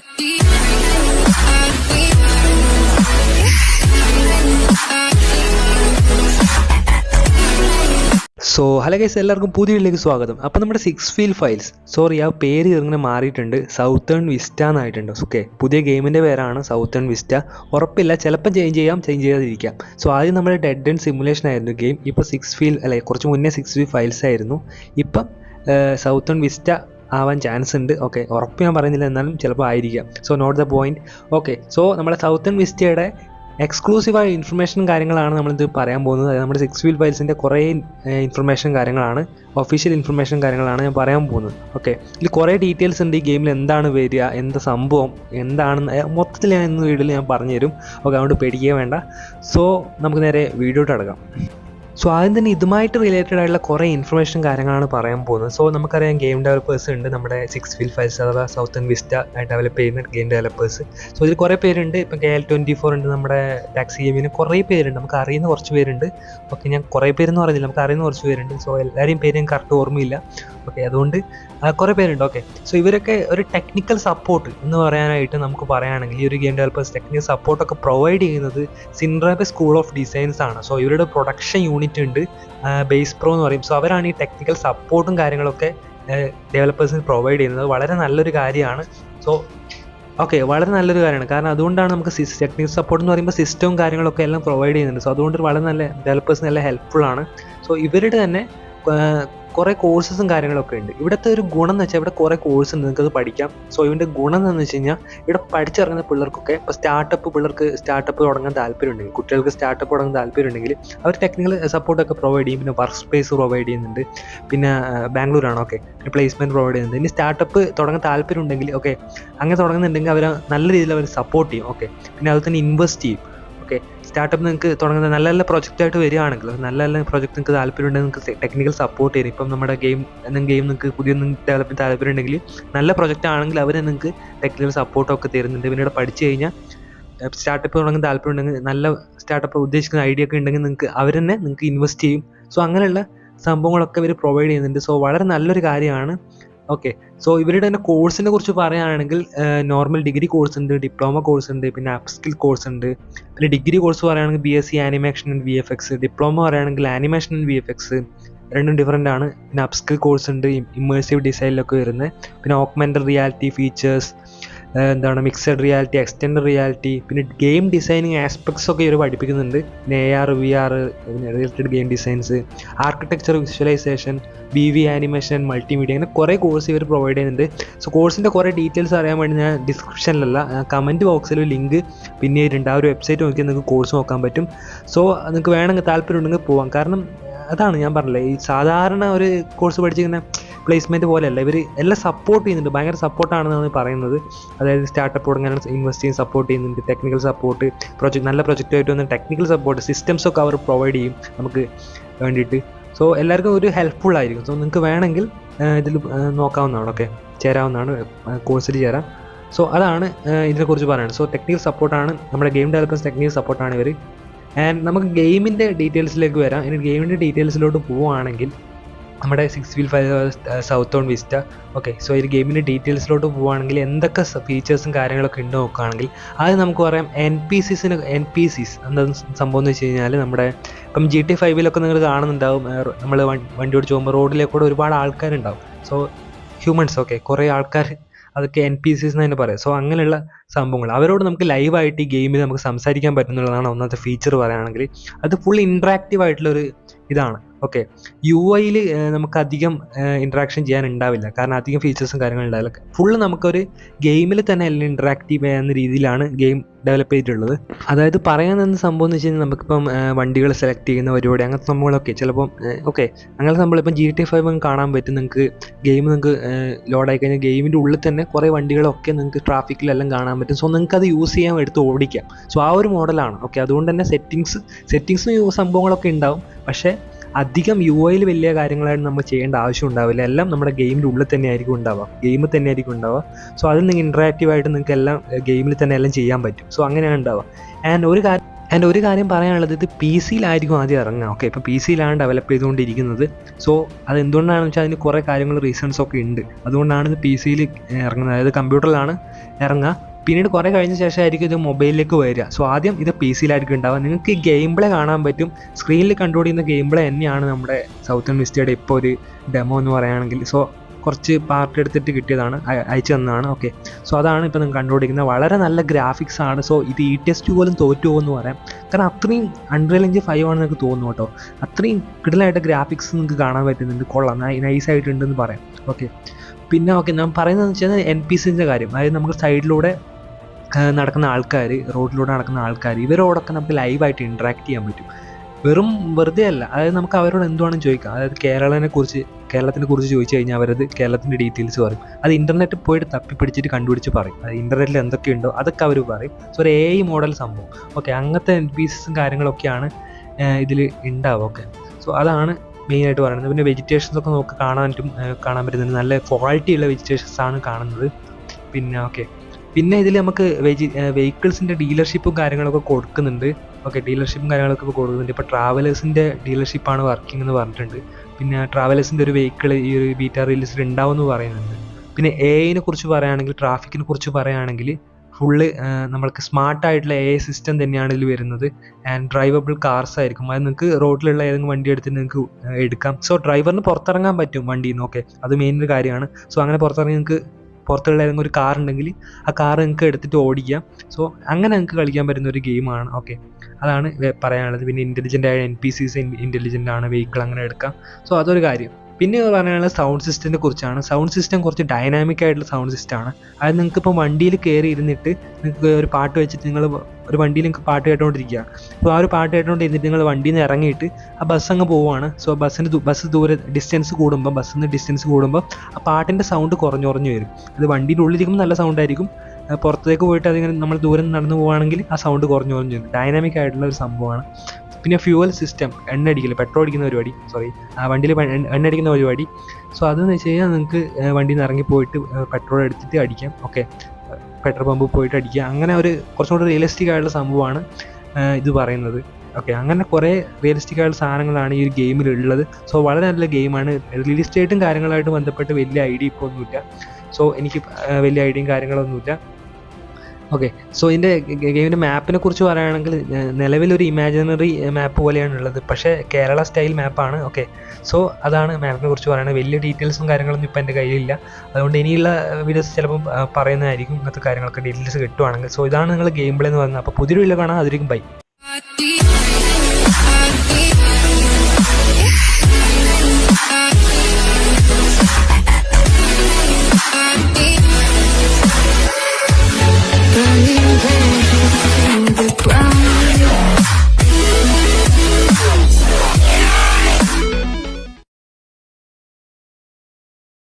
So hello guys എല്ലാവർക്കും പുതിയ വീട്ടിലേക്ക് സ്വാഗതം. അപ്പോൾ നമ്മുടെ സിക്സ് ഫീൽ ഫയൽസ് സോറി ആ പേര് ഇങ്ങനെ മാറിയിട്ടുണ്ട്. Southern vista എന്നായിട്ടുണ്ട്. ഓക്കെ പുതിയ ഗെയിമിന്റെ പേരാണ് സൗത്തേൺ വിസ്റ്റ ഉറപ്പില്ല ചിലപ്പോൾ ചേഞ്ച് ചെയ്യാം ചേഞ്ച് ചെയ്യാതിരിക്കാം. സോ ആദ്യം നമ്മുടെ ഡെഡ് ആൻഡ് സിമുലേഷൻ ആയിരുന്നു ഗെയിം ഇപ്പോൾ സിക്സ് ഫീൽ അല്ലെ കുറച്ച് മുന്നേ സിക്സ് ഫീൽ ഫയൽസ് ആയിരുന്നു. ഇപ്പം സൗത്തേൺ വിസ്റ്റ ആവാൻ ചാൻസ് ഉണ്ട്. ഓക്കെ ഉറപ്പ് ഞാൻ പറയുന്നില്ല എന്നാലും ചിലപ്പോൾ ആയിരിക്കാം. So not the point okay so നമ്മുടെ സൗത്തൺ വിസ്റ്റയുടെ എക്സ്ക്ലൂസീവായ ഇൻഫർമേഷൻ കാര്യങ്ങളാണ് നമ്മളിത് പറയാൻ പോകുന്നത്. അതായത് നമ്മുടെ സിക്സ് വീൽ ഫയൽസിന്റെ കുറേ ഇൻഫർമേഷൻ കാര്യങ്ങളാണ്. ഒഫീഷ്യൽ ഇൻഫർമേഷൻ കാര്യങ്ങളാണ് ഞാൻ പറയാൻ പോകുന്നത്. ഓക്കെ ഇതിൽ കുറേ ഡീറ്റെയിൽസ് ഉണ്ട്. ഈ ഗെയിമിൽ എന്താണ് വരിക എന്താ സംഭവം എന്താണ് മൊത്തത്തിൽ ഞാൻ ഇന്ന് വീഡിയോയിൽ ഞാൻ പറഞ്ഞുതരും. ഓക്കെ അതുകൊണ്ട് പേടിക്കുക വേണ്ട. സോ നമുക്ക് നേരെ വീഡിയോട്ട് അടക്കാം. സോ ആദ്യം തന്നെ ഇതുമായിട്ട് റിലേറ്റഡ് ആയിട്ടുള്ള കുറേ ഇൻഫർമേഷൻ കാര്യങ്ങളാണ് പറയാൻ പോകുന്നത്. സോ നമുക്കറിയാം ഗെയിം ഡെവലപ്പേഴ്സ് ഉണ്ട് നമ്മുടെ സിക്സ് ഫീൽ ഫൈൽസ് അഥവാ സൗത്ത് വിസ്റ്റ ഡെവലപ്പ് ചെയ്യുന്ന ഗെയിം ഡെവലപ്പേഴ്സ് സോ ഇതിൽ കുറേ പേരുണ്ട്. ഇപ്പം കെ എൽ ട്വന്റി ഫോർ ഉണ്ട് നമ്മുടെ ടാക്സി ഗെയിമിന് കുറേ പേരുണ്ട്. നമുക്ക് അറിയുന്ന കുറച്ച് പേരുണ്ട്. ഓക്കെ ഞാൻ കുറേ പേരെന്ന് പറഞ്ഞില്ല നമുക്ക് അറിയുന്ന കുറച്ച് പേരുണ്ട്. സോ എല്ലാവരെയും പേര് ഞാൻ കറക്റ്റ് ഓർമ്മയില്ല. ഓക്കെ അതുകൊണ്ട് കുറേ പേരുണ്ട്. ഓക്കെ സോ ഇവരൊക്കെ ഒരു ടെക്നിക്കൽ സപ്പോർട്ട് എന്ന് പറയാനായിട്ട് നമുക്ക് പറയുകയാണെങ്കിൽ ഈ ഒരു ഗെയിം ഡെവലപ്പേഴ്സ് ടെക്നിക്കൽ സപ്പോർട്ടൊക്കെ പ്രൊവൈഡ് ചെയ്യുന്നത് സിൻഡ്രാബെ സ്കൂൾ ഓഫ് ഡിസൈൻസ് ആണ്. സോ ഇവരുടെ പ്രൊഡക്ഷൻ യൂണിറ്റ് ഉണ്ട് ബേസ് പ്രോ എന്ന് പറയും. സോ അവരാണ് ഈ ടെക്നിക്കൽ സപ്പോർട്ടും കാര്യങ്ങളൊക്കെ ഡെവലപ്പേഴ്സിന് പ്രൊവൈഡ് ചെയ്യുന്നത്. വളരെ നല്ലൊരു കാര്യമാണ്. സോ ഓക്കെ വളരെ നല്ലൊരു കാര്യമാണ്. കാരണം അതുകൊണ്ടാണ് നമുക്ക് ടെക്നിക്കൽ സപ്പോർട്ട് എന്ന് പറയുമ്പോൾ സിസ്റ്റവും കാര്യങ്ങളൊക്കെ എല്ലാം പ്രൊവൈഡ് ചെയ്യുന്നുണ്ട്. സോ അതുകൊണ്ട് വളരെ നല്ല ഡെവലപ്പേഴ്സിന് നല്ല ഹെൽപ്ഫുൾ ആണ്. സോ ഇവരുടെ തന്നെ കുറേ കോഴ്സസും കാര്യങ്ങളൊക്കെ ഉണ്ട്. ഇവിടുത്തെ ഒരു ഗുണം എന്ന് വെച്ചാൽ ഇവിടെ കുറേ കോഴ്സ് ഉണ്ട്. അത് പഠിക്കാം. സോ ഇതിന്റെ ഗുണം എന്ന് വെച്ച് കഴിഞ്ഞാൽ ഇവിടെ പഠിച്ചിറങ്ങുന്ന പിള്ളേർക്കൊക്കെ ഇപ്പോൾ സ്റ്റാർട്ടപ്പ് പിള്ളേർക്ക് സ്റ്റാർട്ടപ്പ് തുടങ്ങാൻ താല്പര്യമുണ്ടെങ്കിൽ കുട്ടികൾക്ക് സ്റ്റാർട്ടപ്പ് തുടങ്ങാൻ താല്പര്യമുണ്ടെങ്കിൽ അവർ ടെക്നിക്കൽ സപ്പോർട്ടൊക്കെ പ്രൊവൈഡ് ചെയ്യും. പിന്നെ വർക്ക് സ്പേസ് പ്രൊവൈഡ് ചെയ്യുന്നുണ്ട്. പിന്നെ ബാംഗ്ലൂരാണ്. ഓക്കെ പിന്നെ പ്ലേസ്മെന്റ് പ്രൊവൈഡ് ചെയ്യുന്നുണ്ട്. ഇനി സ്റ്റാർട്ടപ്പ് തുടങ്ങാൻ താല്പര്യമുണ്ടെങ്കിൽ ഓക്കെ അങ്ങനെ തുടങ്ങുന്നുണ്ടെങ്കിൽ അവർ നല്ല രീതിയിൽ അവർ സപ്പോർട്ട് ചെയ്യും. ഓക്കെ പിന്നെ അതുപോലെ തന്നെ ഇൻവെസ്റ്റ് ചെയ്യും. ഓക്കെ സ്റ്റാർട്ടപ്പ് നിങ്ങൾക്ക് തുടങ്ങുന്ന നല്ല നല്ല പ്രോജക്റ്റായിട്ട് വരികയാണെങ്കിൽ നല്ല നല്ല പ്രോജക്റ്റ് നിങ്ങൾക്ക് താല്പര്യമുണ്ടെങ്കിൽ നിങ്ങൾക്ക് ടെക്നിക്കൽ സപ്പോർട്ട് ചെയ്യും ഇപ്പം നമ്മുടെ ഗെയിം എന്തെങ്കിലും ഗെയിം നിങ്ങൾക്ക് പുതിയ ഡെവലപ്പ് താല്പര്യമുണ്ടെങ്കിൽ നല്ല പ്രോജക്റ്റ് ആണെങ്കിൽ അവർ നിങ്ങൾക്ക് ടെക്നിക്കൽ സപ്പോർട്ടൊക്കെ തരുന്നുണ്ട് പിന്നെ ഇവിടെ പഠിച്ചു കഴിഞ്ഞാൽ സ്റ്റാർട്ടപ്പ് തുടങ്ങുന്ന താല്പര്യം ഉണ്ടെങ്കിൽ നല്ല സ്റ്റാർട്ടപ്പ് ഉദ്ദേശിക്കുന്ന ഐഡിയ ഒക്കെ ഉണ്ടെങ്കിൽ നിങ്ങൾക്ക് അവർ തന്നെ നിങ്ങൾക്ക് ഇൻവെസ്റ്റ് ചെയ്യും. സോ അങ്ങനെയുള്ള സംഭവങ്ങളൊക്കെ ഇവർ പ്രൊവൈഡ് ചെയ്യുന്നുണ്ട്. സോ വളരെ നല്ലൊരു കാര്യമാണ് ഓക്കെ സോ ഇവരുടെ തന്നെ കോഴ്സിനെ കുറിച്ച് പറയുകയാണെങ്കിൽ നോർമൽ ഡിഗ്രി കോഴ്സ് ഉണ്ട് ഡിപ്ലോമ കോഴ്സ് ഉണ്ട് പിന്നെ അപ് സ്കിൽ കോഴ്സ് ഉണ്ട്. പിന്നെ ഡിഗ്രി കോഴ്സ് പറയുകയാണെങ്കിൽ B S C animation and V F X diploma പറയുകയാണെങ്കിൽ animation and V F X രണ്ടും ഡിഫറെന്റ് ആണ്. പിന്നെ അപ് സ്കിൽ കോഴ്സ് ഉണ്ട് ഇമ്മേഴ്സീവ് ഡിസൈനിലൊക്കെ വരുന്നത്. പിന്നെ ഓക്മെന്റഡ് റിയാലിറ്റി ഫീച്ചേഴ്സ് എന്താണ് മിക്സഡ് റിയാലിറ്റി എക്സ്റ്റൻഡ് റിയാലിറ്റി പിന്നെ ഗെയിം ഡിസൈനിങ് ആസ്പെക്ട്സ് ഒക്കെ ഇവർ പഠിപ്പിക്കുന്നുണ്ട്. പിന്നെ A R V R related game designs architecture visualization B V animation multimedia അങ്ങനെ കുറേ കോഴ്സ് ഇവർ പ്രൊവൈഡ് ചെയ്യുന്നുണ്ട്. സോ കോഴ്സിന്റെ കുറേ ഡീറ്റെയിൽസ് അറിയാൻ വേണ്ടി ഞാൻ ഡിസ്ക്രിപ്ഷനിലല്ല കമന്റ് ബോക്സിൽ ലിങ്ക് പിന്നെ പിന്നീടുണ്ട് ആ ഒരു വെബ്സൈറ്റ് നോക്കി നിങ്ങൾക്ക് കോഴ്സ് നോക്കാൻ പറ്റും. സോ നിങ്ങൾക്ക് വേണമെങ്കിൽ താല്പര്യം ഉണ്ടെങ്കിൽ പോവാം. കാരണം അതാണ് ഞാൻ പറഞ്ഞില്ലേ ഈ സാധാരണ ഒരു കോഴ്സ് പഠിച്ചിങ്ങനെ പ്ലേസ്മെന്റ് പോലെയല്ല. ഇവർ എല്ലാം സപ്പോർട്ട് ചെയ്യുന്നുണ്ട്. ഭയങ്കര സപ്പോർട്ടാണെന്നാണ് പറയുന്നത്. അതായത് സ്റ്റാർട്ടപ്പ് തുടങ്ങാൻ ഇൻവെസ്റ്റ് ചെയ്യാൻ സപ്പോർട്ട് ചെയ്യുന്നുണ്ട്. ടെക്നിക്കൽ സപ്പോർട്ട് പ്രൊജക്ട് നല്ല പ്രൊജക്റ്റായിട്ട് വന്ന് ടെക്നിക്കൽ സപ്പോർട്ട് സിസ്റ്റംസ് ഒക്കെ അവർ പ്രൊവൈഡ് ചെയ്യും നമുക്ക് വേണ്ടിയിട്ട്. സോ എല്ലാവർക്കും ഒരു ഹെൽപ്ഫുൾ ആയിരിക്കും. സോ നിങ്ങൾക്ക് വേണമെങ്കിൽ ഇതിൽ നോക്കാവുന്നതാണ്. ഓക്കെ ചേരാവുന്നതാണ്. കോഴ്സിൽ ചേരാം. സോ അതാണ് ഇതിനെക്കുറിച്ച് പറയുന്നത് സോ ടെക്നിക്കൽ സപ്പോർട്ടാണ് നമ്മുടെ ഗെയിം ഡെവലപ്പേഴ്സ് ടെക്നിക്കൽ സപ്പോർട്ടാണ് ഇവർ ആൻഡ് നമുക്ക് ഗെയിമിന്റെ ഡീറ്റെയിൽസിലേക്ക് വരാം. ഇനി ഗെയിമിന്റെ ഡീറ്റെയിൽസിലോട്ട് പോവുകയാണെങ്കിൽ നമ്മുടെ six wheel south on vista okay so ഈ ഗെയിമിന്റെ ഡീറ്റെയിൽസിലോട്ട് പോവുകയാണെങ്കിൽ എന്തൊക്കെ ഫീച്ചേഴ്സും കാര്യങ്ങളൊക്കെ ഉണ്ട് നോക്കുകയാണെങ്കിൽ അത് നമുക്ക് പറയാം എൻ പി സിസിന് എൻ പി സിസ് എന്താ സംഭവം എന്ന് വെച്ച് കഴിഞ്ഞാൽ നമ്മുടെ ഇപ്പം ജി ടി ഫൈവിലൊക്കെ നിങ്ങൾ കാണുന്നുണ്ടാവും. നമ്മൾ വണ്ടി ഓടിച്ച് പോകുമ്പോൾ റോഡിലേക്കൂടെ ഒരുപാട് ആൾക്കാരുണ്ടാവും. സോ ഹ്യൂമൻസ് ഓക്കെ കുറേ ആൾക്കാർ അതൊക്കെ എൻ പി സിസ് എന്ന് തന്നെ പറയാം. സോ അങ്ങനെയുള്ള സംഭവങ്ങൾ. അവരോട് നമുക്ക് ലൈവായിട്ട് ഈ ഗെയിമിൽ നമുക്ക് സംസാരിക്കാൻ പറ്റുന്നുള്ളതാണ് ഒന്നാമത്തെ ഫീച്ചർ പറയുകയാണെങ്കിൽ അത് ഫുൾ ഇൻട്രാക്റ്റീവ് ആയിട്ടുള്ളൊരു ഇതാണ്. ഓക്കെ യു ഐയിൽ നമുക്ക് അധികം ഇൻട്രാക്ഷൻ ചെയ്യാൻ ഉണ്ടാവില്ല കാരണം അധികം ഫീച്ചേഴ്സും കാര്യങ്ങളും ഉണ്ടാവില്ല. ഫുള്ള് നമുക്കൊരു ഗെയിമിൽ തന്നെ എല്ലാം ഇൻട്രാക്റ്റീവ് ചെയ്യുന്ന രീതിയിലാണ് ഗെയിം ഡെവലപ്പ് ചെയ്തിട്ടുള്ളത്. അതായത് പറയാൻ തന്ന സംഭവം എന്ന് വെച്ച് കഴിഞ്ഞാൽ നമുക്കിപ്പം വണ്ടികൾ സെലക്ട് ചെയ്യുന്ന പരിപാടി അങ്ങനത്തെ സംഭവങ്ങളൊക്കെ. ചിലപ്പം ഓക്കെ അങ്ങനത്തെ ഇപ്പം ജി ടി ഫൈവ് കാണാൻ പറ്റും. നിങ്ങൾക്ക് ഗെയിം നിങ്ങൾക്ക് ലോഡായി കഴിഞ്ഞാൽ ഗെയിമിന്റെ ഉള്ളിൽ തന്നെ കുറേ വണ്ടികളൊക്കെ നിങ്ങൾക്ക് ട്രാഫിക്കിലെല്ലാം കാണാൻ പറ്റും. സോ നിങ്ങൾക്ക് അത് യൂസ് ചെയ്യാൻ എടുത്ത് ഓടിക്കാം. സോ ആ ഒരു മോഡലാണ് ഓക്കെ അതുകൊണ്ട് തന്നെ സെറ്റിങ്സ് സെറ്റിങ്സും സംഭവങ്ങളൊക്കെ ഉണ്ടാവും. പക്ഷേ അധികം യു ഐയിൽ വലിയ കാര്യങ്ങളായിട്ട് നമ്മൾ ചെയ്യേണ്ട ആവശ്യം ഉണ്ടാവില്ല. എല്ലാം നമ്മുടെ ഗെയിമിന്റെ ഉള്ളിൽ തന്നെ ആയിരിക്കും ഉണ്ടാവുക. ഗെയിമിൽ തന്നെ ആയിരിക്കും ഉണ്ടാവുക. സോ അതിൽ നിങ്ങൾ ഇൻട്രാക്റ്റീവ് ആയിട്ട് നിങ്ങൾക്ക് എല്ലാം ഗെയിമിൽ തന്നെ എല്ലാം ചെയ്യാൻ പറ്റും. സോ അങ്ങനെയാണ് ഉണ്ടാവുക. ആൻഡ് ഒരു കാര്യം ആൻഡ് ഒരു കാര്യം പറയാനുള്ളത് ഇത് പി സിയിലായിരിക്കും ആദ്യം ഇറങ്ങുക. ഓക്കെ ഇപ്പോൾ പി സിയിലാണ് ഡെവലപ്പ് ചെയ്തുകൊണ്ടിരിക്കുന്നത്. സോ അത് എന്തുകൊണ്ടാണെന്ന് വെച്ചാൽ അതിന് കുറേ കാര്യങ്ങൾ റീസൺസ് ഒക്കെ ഉണ്ട്. അതുകൊണ്ടാണ് ഇത് പി സിയിൽ ഇറങ്ങുന്നത്. അതായത് കമ്പ്യൂട്ടറിലാണ് ഇറങ്ങുക. പിന്നീട് കുറേ കഴിഞ്ഞ ശേഷമായിരിക്കും ഇത് മൊബൈലിലേക്ക് വരിക. സോ ആദ്യം ഇത് പി സിയിലായിരിക്കും ഉണ്ടാവുക. നിങ്ങൾക്ക് ഈ ഗെയിം പ്ലേ കാണാൻ പറ്റും. സ്ക്രീനിൽ കണ്ടുപിടിക്കുന്ന ഗെയിം പ്ലേ തന്നെയാണ് നമ്മുടെ സൗത്ത് വിസ്റ്റയുടെ ഇപ്പോൾ ഒരു ഡെമോ എന്ന് പറയുകയാണെങ്കിൽ. സോ കുറച്ച് പാർട്ട് എടുത്തിട്ട് കിട്ടിയതാണ്. അയ- അയച്ചു തന്നതാണ്. ഓക്കെ സോ അതാണ് ഇപ്പോൾ നിങ്ങൾ കണ്ടുപിടിക്കുന്നത്. വളരെ നല്ല ഗ്രാഫിക്സ് ആണ്. സോ ഇത് ഇ ടെസ്റ്റ് പോലും തോറ്റു പോകുമെന്ന് പറയാം. കാരണം അത്രയും അൺറിയൽ എഞ്ചിൻ ഫൈവ് ആണെന്ന് നിങ്ങൾക്ക് തോന്നുന്നു കേട്ടോ. അത്രയും കിടലായിട്ട് ഗ്രാഫിക്സ് നിങ്ങൾക്ക് കാണാൻ പറ്റുന്നുണ്ട്. കൊള്ളാം. നൈസ് ആയിട്ടുണ്ടെന്ന് പറയാം. ഓക്കെ പിന്നെ ഓക്കെ ഞാൻ പറയുന്നതെന്ന് വെച്ചാൽ എൻ പി സിന്റെ കാര്യം. അതായത് നമുക്ക് സൈഡിലൂടെ നടക്കുന്ന ആൾക്കാർ റോഡിലൂടെ നടക്കുന്ന ആൾക്കാർ ഇവരോടൊക്കെ നമുക്ക് ലൈവായിട്ട് ഇൻട്രാക്ട് ചെയ്യാൻ പറ്റും. വെറും വെറുതെ അല്ല. അതായത് നമുക്ക് അവരോട് എന്തുവാണെന്ന് ചോദിക്കാം. അതായത് കേരളത്തിനെ കുറിച്ച് കേരളത്തിനെ കുറിച്ച് ചോദിച്ചു കഴിഞ്ഞാൽ അവരത് കേരളത്തിന്റെ ഡീറ്റെയിൽസ് പറയും. അത് ഇന്റർനെറ്റ് പോയിട്ട് തപ്പി പിടിച്ചിട്ട് കണ്ടുപിടിച്ച് പറയും. അത് ഇന്റർനെറ്റിൽ എന്തൊക്കെയുണ്ടോ അതൊക്കെ അവർ പറയും. സോ ഒരു എ ഐ മോഡൽ സംഭവം. ഓക്കെ അങ്ങനത്തെ എൻ കാര്യങ്ങളൊക്കെയാണ് ഇതിൽ ഉണ്ടാവുക ഓക്കെ സോ അതാണ് മെയിനായിട്ട് പറയുന്നത്. പിന്നെ വെജിറ്റേഷൻസ് ഒക്കെ നമുക്ക് കാണാൻ പറ്റും കാണാൻ പറ്റുന്നുണ്ട് നല്ല ക്വാളിറ്റി ഉള്ള വെജിറ്റേഷൻസ് ആണ് കാണുന്നത്. പിന്നെ ഓക്കെ പിന്നെ ഇതിൽ നമുക്ക് വെജി വെഹിക്കിൾസിന്റെ ഡീലർഷിപ്പും കാര്യങ്ങളൊക്കെ കൊടുക്കുന്നുണ്ട്. ഓക്കെ ഡീലർഷിപ്പും കാര്യങ്ങളൊക്കെ ഇപ്പോൾ കൊടുക്കുന്നുണ്ട്. ഇപ്പോൾ ട്രാവലേഴ്സിന്റെ ഡീലർഷിപ്പാണ് വർക്കിംഗ് എന്ന് പറഞ്ഞിട്ടുണ്ട്. പിന്നെ ട്രാവലേഴ്സിന്റെ ഒരു വെഹിക്കിൾ ഈ ഒരു ബീറ്റാ റിലീസിൽ ഉണ്ടാവും എന്ന് പറയുന്നുണ്ട്. പിന്നെ എ ഐനെ കുറിച്ച് പറയുകയാണെങ്കിൽ ട്രാഫിക്കിനെ കുറിച്ച് പറയുകയാണെങ്കിൽ ഫുള്ള് നമ്മൾക്ക് സ്മാർട്ട് ആയിട്ടുള്ള എ ഐ സിസ്റ്റം തന്നെയാണ് ഇതിൽ വരുന്നത്. ആൻഡ് ഡ്രൈവബിൾ കാർസ് ആയിരിക്കും. അത് നിങ്ങൾക്ക് റോഡിലുള്ള ഏതെങ്കിലും വണ്ടി എടുത്ത് നിങ്ങൾക്ക് എടുക്കാം. സോ ഡ്രൈവറിന് പുറത്തിറങ്ങാൻ പറ്റും വണ്ടിയിൽ നിന്ന് ഓക്കെ അത് മെയിൻ ഒരു കാര്യമാണ്. സോ അങ്ങനെ പുറത്തിറങ്ങി നിങ്ങൾക്ക് പുറത്തുള്ള ഏതെങ്കിലും ഒരു കാർ ഉണ്ടെങ്കിൽ ആ കാർ നിങ്ങൾക്ക് എടുത്തിട്ട് ഓടിക്കാം സോ അങ്ങനെ നിങ്ങൾക്ക് കളിക്കാൻ പറ്റുന്ന ഒരു ഗെയിമാണ് ഓക്കെ അതാണ് പറയാനുള്ളത്. പിന്നെ ഇന്റലിജന്റ് ആയ എൻ പി സീസ് ഇന്റലിജന്റ് ആണ്. വെഹിക്കിൾ അങ്ങനെ എടുക്കാം സോ അതൊരു കാര്യം. പിന്നെ പറയാനുള്ള സൗണ്ട് സിസ്റ്റത്തിനെ കുറിച്ചാണ്. സൗണ്ട് സിസ്റ്റം കുറച്ച് ഡൈനാമിക് ആയിട്ടുള്ള സൗണ്ട് സിസ്റ്റമാണ് അതായത് നിങ്ങൾക്ക് ഇപ്പോൾ വണ്ടിയിൽ കയറി ഇരുന്നിട്ട് നിങ്ങൾക്ക് ഒരു പാട്ട് വെച്ചിട്ട് നിങ്ങൾ ഒരു വണ്ടിയിൽ നിങ്ങൾക്ക് പാട്ട് കേട്ടുകൊണ്ടിരിക്കുക അപ്പോൾ ആ ഒരു പാട്ട് കേട്ടുകൊണ്ടിരുന്നിട്ട് നിങ്ങൾ വണ്ടിയിൽ നിന്ന് ഇറങ്ങിയിട്ട് ആ ബസ് അങ്ങ് പോവുകയാണ് സോ ബസ്സിന് ബസ് ദൂരെ ഡിസ്റ്റൻസ് കൂടുമ്പോൾ ബസ്സിൽ നിന്ന് ഡിസ്റ്റൻസ് കൂടുമ്പോൾ ആ പാട്ടിന്റെ സൗണ്ട് കുറഞ്ഞു കുറഞ്ഞു വരും. അത് വണ്ടിയുടെ ഉള്ളിലിരിക്കുമ്പോൾ നല്ല സൗണ്ട് ആയിരിക്കും. പുറത്തേക്ക് പോയിട്ട് അതിങ്ങനെ നമ്മൾ ദൂരം നടന്നു പോവുകയാണെങ്കിൽ ആ സൗണ്ട് കുറഞ്ഞു കുറഞ്ഞു വരും. ഡൈനാമിക് ആയിട്ടുള്ള ഒരു സംഭവമാണ്. പിന്നെ ഫ്യൂവൽ സിസ്റ്റം എണ്ണ പെട്രോൾ അടിക്കുന്ന പരിപാടി സോറി ആ വണ്ടിയിൽ എണ്ണ അടിക്കുന്ന പരിപാടി. സോ അതെന്ന് വെച്ച് കഴിഞ്ഞാൽ നിങ്ങൾക്ക് വണ്ടിയിൽ നിന്ന് ഇറങ്ങി പോയിട്ട് പെട്രോൾ എടുത്തിട്ട് അടിക്കാം. ഓക്കെ പെട്രോൾ പമ്പ് പോയിട്ട് അടിക്കുക അങ്ങനെ ഒരു കുറച്ചും കൂടി റിയലിസ്റ്റിക് ആയിട്ടുള്ള സംഭവമാണ് ഇത് പറയുന്നത്. ഓക്കെ അങ്ങനെ കുറേ റിയലിസ്റ്റിക് ആയിട്ടുള്ള സാധനങ്ങളാണ് ഈ ഒരു ഗെയിമിൽ ഉള്ളത് സോ വളരെ നല്ല ഗെയിമാണ് റിയൽ എസ്റ്റേറ്റും കാര്യങ്ങളായിട്ട് ബന്ധപ്പെട്ട് വലിയ ഐഡിയ ഇപ്പോൾ ഒന്നുമില്ല. സോ എനിക്ക് വലിയ ഐഡിയയും കാര്യങ്ങളൊന്നുമില്ല. ഓക്കെ സോ ഇതിന്റെ ഗെയിമിന്റെ മാപ്പിനെ കുറിച്ച് പറയുകയാണെങ്കിൽ നിലവിലൊരു ഇമാജിനറി മാപ്പ് പോലെയാണ് ഉള്ളത് പക്ഷേ കേരള സ്റ്റൈൽ മാപ്പാണ് ഓക്കെ സോ അതാണ് മാപ്പിനെ കുറിച്ച് പറയുന്നത്. വലിയ ഡീറ്റെയിൽസും കാര്യങ്ങളൊന്നും ഇപ്പോൾ എന്റെ കയ്യിലില്ല. അതുകൊണ്ട് ഇനിയുള്ള വീഡിയോസ് ചിലപ്പം പറയുന്നതായിരിക്കും. ഇങ്ങനത്തെ കാര്യങ്ങളൊക്കെ ഡീറ്റെയിൽസ് കിട്ടുവാണെങ്കിൽ. സോ ഇതാണ് നിങ്ങൾ ഗെയിം പ്ലേ എന്ന് പറയുന്നത്. അപ്പോൾ പുതിയൊരു വീഡിയോ കാണാം. അതിരിക്കും ബൈ